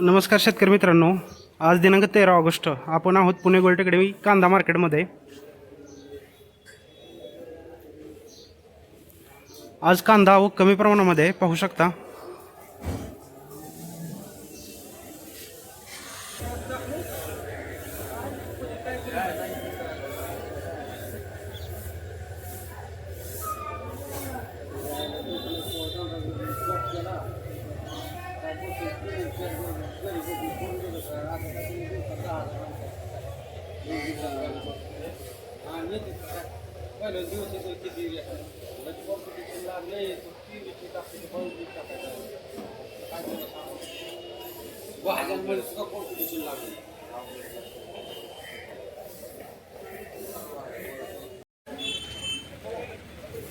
नमस्कार शेतकरी मित्रांनो. आज दिनांक तेरा ऑगस्ट. आपण आहोत पुणे गोलटेकडे कांदा मार्केटमध्ये. आज कांदा आवक कमी प्रमाणामध्ये पाहू शकता.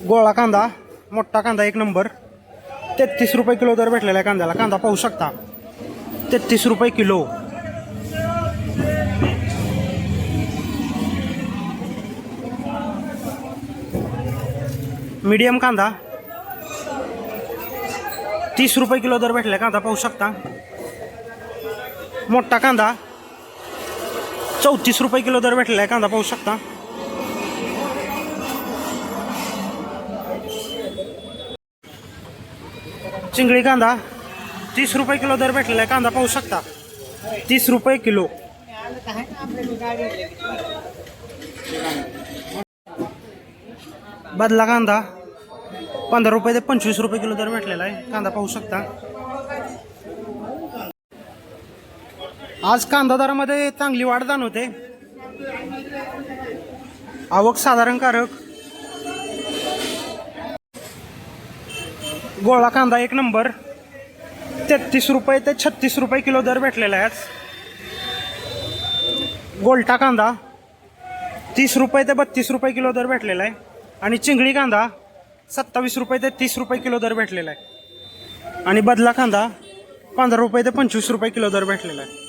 गोळा कांदा मोठा कांदा एक नंबर. तेहतीस रुपये किलो दर भेटलेला आहे कांद्याला. कांदा पाहू शकता. तेहतीस रुपये किलो. मीडियम कांदा. तीस रुपये किलो दर भेटलाय कांदा पाहू शकता. मोठा कांदा. चौतीस रुपये किलो दर भेटलेला आहे. कांदा पाहू शकता. चिंगळी कांदा तीस रुपये किलो दर भेटलेला आहे. कांदा पाहू शकता. तीस रुपये किलो. बदला कांदा पंधरा रुपये ते पंचवीस रुपये किलो दर भेटलेला आहे. कांदा पाहू शकता. आज कांदा दरामध्ये चांगली वाढ जाणवते. आवक साधारण कारक गोळा कांदा एक नंबर. तेहतीस रुपये ते छत्तीस रुपये किलो दर भेटलेला आहे गोलटा कांदा तीस रुपये ते बत्तीस रुपये किलो दर भेटलेला आहे. आणि चिंगळी कांदा सत्तावीस रुपये ते तीस रुपये किलो दर भेटलेला आहे. आणि बदला कांदा पंधरा रुपये ते पंचवीस रुपये किलो दर भेटलेला आहे.